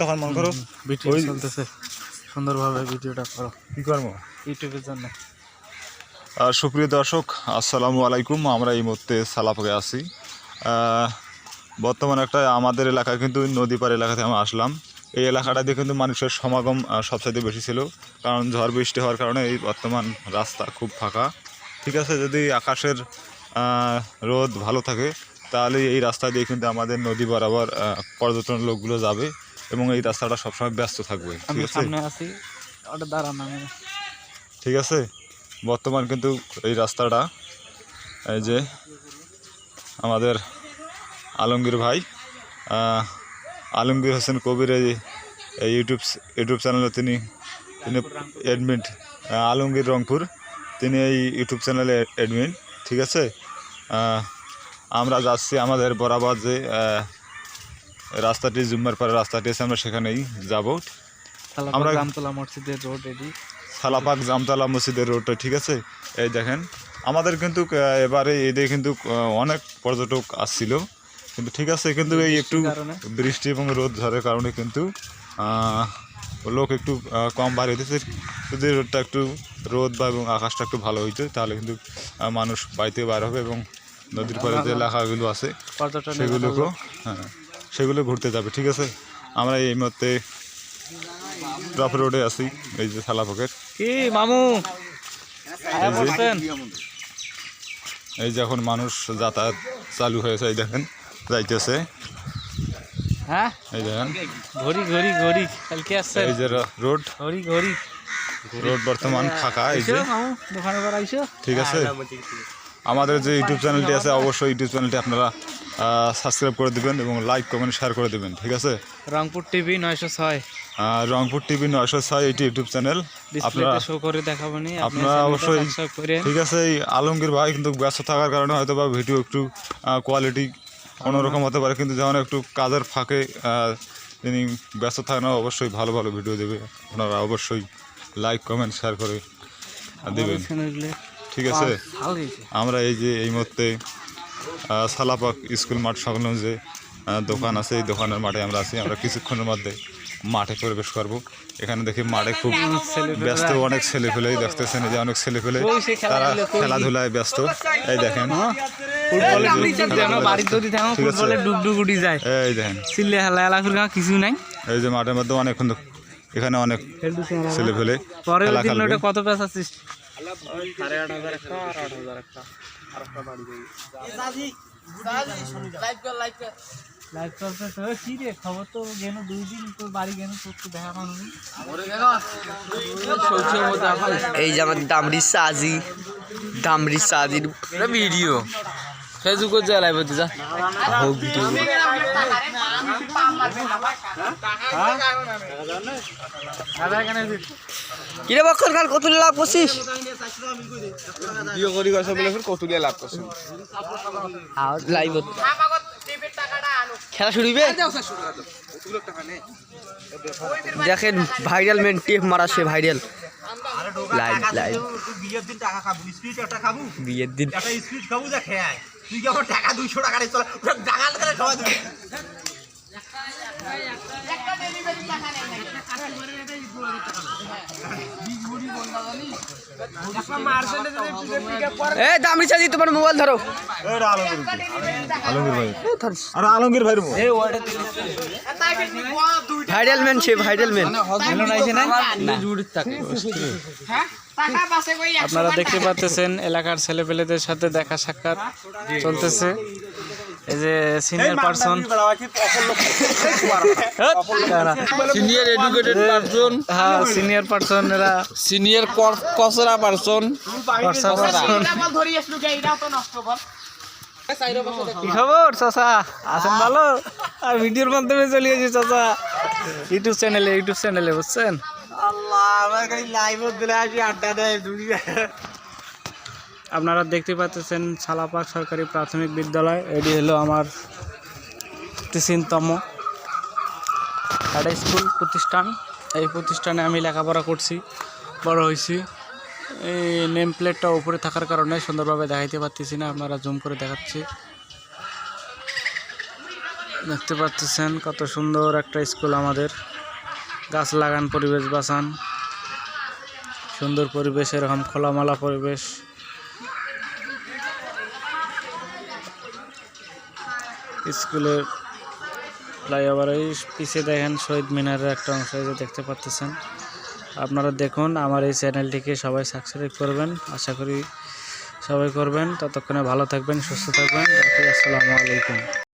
তখন মনে করো ভিডিও চলতেছে। সুন্দরভাবে ভিডিওটা করো। কি করব? ইউটিউবের জন্য। সুপ্রিয় দর্শক আসসালামু আলাইকুম। আমরা এই মুহূর্তে সালাপকে আছি। বর্তমানে একটা আমাদের এলাকা কিন্তু নদী পার এলাকাতে আমরা আসলাম। এই এলাকাটাতে কিন্তু মানুষের সমাগম সবচাইতে বেশি ছিল। কারণ ঝড় বৃষ্টি হওয়ার কারণে এই বর্তমান রাস্তা খুব ফাঁকা। ঠিক আছে যদি আকাশের রোদ ভালো থাকে তাহলে এই রাস্তা দিয়ে কিন্তু আমাদের নদী বরাবর পর্যটন লোকগুলো যাবে এবং এই রাস্তাটা সবসময় ব্যস্ত থাকবে ঠিক আছে? ঠিক আছে? বর্তমান কিন্তু এই রাস্তাটা এই যে আমাদের আলমগীর ভাই আলমগীর হোসেন কবির এই ইউটিউব ইউটিউব চ্যানেলে তিনি তিনি অ্যাডমিট আলমগীর রংপুর তিনি এই ইউটিউব চ্যানেলে অ্যাডমিন ঠিক আছে? আমরা যাচ্ছি আমাদের বরাবর যে রাস্তাটি জুম্মার পাড়ে রাস্তাটি আছে আমরা সেখানেই যাব। আমরা জামতলা মসজিদের রোড এডি সালাপাক জামতলা মসজিদের রোডটা ঠিক আছে? এই দেখেন আমাদের কিন্তু এবারে এদের কিন্তু অনেক পর্যটক আসছিল। কিন্তু ঠিক আছে কিন্তু এই একটু বৃষ্টি এবং রোদ ঝড়ের কারণে কিন্তু লোক একটু কম বার হইতেছে যদি রোদটা একটু রোদ বা এবং আকাশটা একটু ভালো হইতো তাহলে কিন্তু মানুষ বাড়িতে বার হবে এবং নদীর পাড়ে যে এলাকাগুলো আছে সেগুলোকেও হ্যাঁ সেগুলো ঘুরতে যাবে ঠিক আছে? আমরা এই মুহূর্তে ড্রপ রোডে আছি এই যে সালাপকের কি মামু? এই যে এখন মানুষ যাতায়াত চালু হয়েছে এই দেখেন যাইতেছে। হ্যাঁ? এই দেখেন। ঘড়ি ঘড়ি ঘড়ি কালকে আসছে এই যে রোড। ঘড়ি ঘড়ি। রোড বর্তমান ফাঁকা এই যে। দোকানে ঠিক আছে। আমাদের যে ইউটিউব চ্যানেলটি আছে অবশ্যই ইউটিউব চ্যানেলটি আপনারা সাবস্ক্রাইব করে দিবেন এবং লাইক কমেন্ট শেয়ার করে দিবেন ঠিক আছে? রংপুর টিভি নয়শো ছয়। রংপুর টিভি নয়শো ছয় এটি ইউটিউব চ্যানেল আপনারা শো করে আপনারা অবশ্যই ঠিক আছে এই আলমগীর ভাই কিন্তু ব্যস্ত থাকার কারণে হয়তো বা ভিডিও একটু কোয়ালিটি অন্যরকম হতে পারে কিন্তু যেমন একটু কাজের ফাঁকে তিনি ব্যস্ত থাকেন অবশ্যই ভালো ভালো ভিডিও দেবে। আপনারা অবশ্যই লাইক কমেন্ট শেয়ার করে দেবেন। ঠিক আছে? আমরা এই যে এই মুহূর্তে সালাপাক স্কুল মাঠ সংলগ্ন যে দোকান আছে এই দোকানের মাঠে আমরা আছি। আমরা কিছুক্ষণের মধ্যে মাঠে প্রবেশ করব। এখানে দেখি মাঠে খুব ব্যস্ত অনেক ছেলে ফেলে দেখতেছেন যে অনেক ছেলে ফেলে তারা খেলাধুলায় ব্যস্ত। এই দেখেন। এই দেখেন। কিছু নাই। এই যে মাঠের মধ্যে অনেকক্ষণ এখানে অনেক ছেলে ফেলে লাইভ চলতেছে কি রে খবর তো গেল দুই দিন তোর বাড়ি গেল তোর তো দেখা পানি এই যে আমার দামরি সাজি দামরি সাজির ভিডিও ফেসবুকে যা লাইভ হতে যা। হোক ভিডিও কিরে বক্ষর কাল কত লাভ করছিস? ভিডিও করি গেছে বলে ফির লাভ করছে লাইভ খেলা শুরু দেখেন ভাইরাল মেন টেপ মারা সে ভাইরাল লাইভ লাইভ বিয়ের দিন। টাকা খাব একটা খাব বিয়ের দিন একটা খাব তুই কেমন টাকা দুইশো টাকা তোমার মোবাইল ধরো। আলমগীর ভাই। আরে আলমগীর ভাই ভাইরাল মেন সে ভাইরাল মেন আপনারা দেখতে পাচ্ছেন এলাকার ছেলেপেলেদের সাথে দেখা সাক্ষাৎ চলতেছে। এই যে senior person senior educated person হ্যাঁ। সিনিয়র পারসন এরা সিনিয়র কসরা পারসন খরচা পারসন কি খবর চাচা? আছেন ভালো? আর ভিডিওর মাধ্যমে চলে গেছি চাচা। ইউটিউব চ্যানেলে ইউটিউব চ্যানেলে বুঝছেন? আল্লাহ আমার লাইভ দিলে আসি আড্ডা দেয় দুনিয়া। আপনারা দেখতে পাচ্ছেন ছালাপাক সরকারি প্রাথমিক বিদ্যালয়। এটি হলো আমার তিনতম একটা স্কুল প্রতিষ্ঠান। এই প্রতিষ্ঠানে আমি লেখাপড়া করছি, বড় হয়েছি। এই নেম প্লেটটা উপরে থাকার কারণে সুন্দরভাবে দেখাইতে পারতেছি না, আপনারা জুম করে দেখাচ্ছি। দেখতে পাচ্ছেন কত সুন্দর একটা স্কুল আমাদের। গাছ লাগান, পরিবেশ বাঁচান। সুন্দর পরিবেশ, এরকম খোলামালা পরিবেশ। স্কুলের ফ্লাইওভারের পিছিয়ে দেখেন শহীদ মিনারের একটা অংশ দেখতে পাচ্ছেন আপনারা দেখুন, আমার এই চ্যানেলটিকে সবাই সাবস্ক্রাইব করবেন। আশা করি সবাই করবেন। ততক্ষণে ভালো থাকবেন, সুস্থ থাকবেন। আসসালামু আলাইকুম।